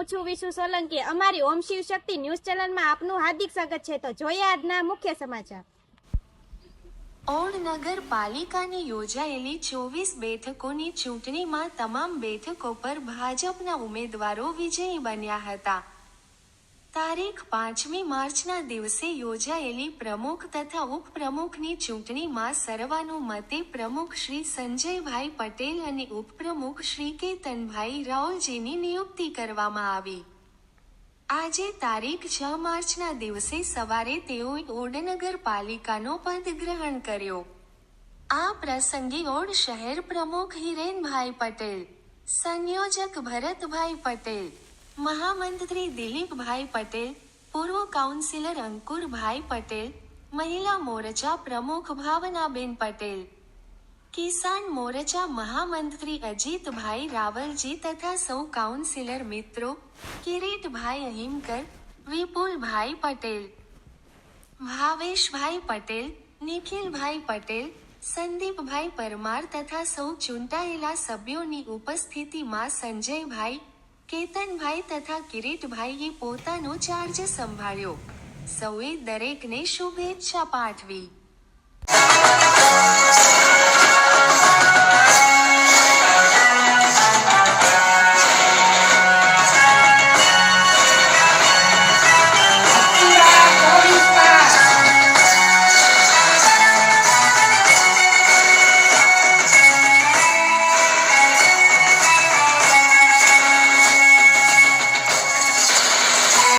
વિશુ સોલંકી. અમારી ઓમ શિવ શક્તિ ન્યૂઝ ચેનલમાં આપનું હાર્દિક સ્વાગત છે. તો જોઈએ આજના મુખ્ય સમાચાર. ઓડ નગરપાલિકાની યોજાયેલી ચોવીસ બેઠકોની ચૂંટણીમાં તમામ બેઠકો પર ભાજપના ઉમેદવારો વિજયી બન્યા હતા. તારીખ પાંચમી માર્ચના દિવસે યોજાયેલી પ્રમુખ તથા ઉપપ્રમુખની ચૂંટણીમાં સર્વાનુમતે પ્રમુખ શ્રી સંજયભાઈ પટેલ અને ઉપપ્રમુખ શ્રી કેતનભાઈ રાવલજીની નિયુક્તિ કરવામાં આવી. આજે તારીખ છ માર્ચના દિવસે સવારે તેઓએ ઓડ નગરપાલિકાનો પદ ગ્રહણ કર્યો. આ પ્રસંગે ઓડ શહેર પ્રમુખ હિરેનભાઈ પટેલ, સંયોજક ભરતભાઈ પટેલ મહામંત્રી દિલીપભાઈ પટેલ, પૂર્વ કાઉન્સિલર અંકુરભાઈ પટેલ, મહિલા મોરચા પ્રમુખ ભાવનાબેન પટેલ, કિસાન મોરચા મહામંત્રી અજીતભાઈ રાવલજી તથા સૌ કાઉન્સિલર મિત્રો કિરીટભાઈ અહિમકર વિપુલભાઈ પટેલ, ભાવેશભાઈ પટેલ, નિખિલભાઈ પટેલ, સંદીપભાઈ પરમાર તથા સૌ ચૂંટાયેલા સભ્યોની ઉપસ્થિતિમાં સંજયભાઈ કેતનભાઈ તથા કિરીટભાઈએ પોતાનો ચાર્જ સંભાળ્યો. સૌએ દરેકને શુભેચ્છા પાઠવી.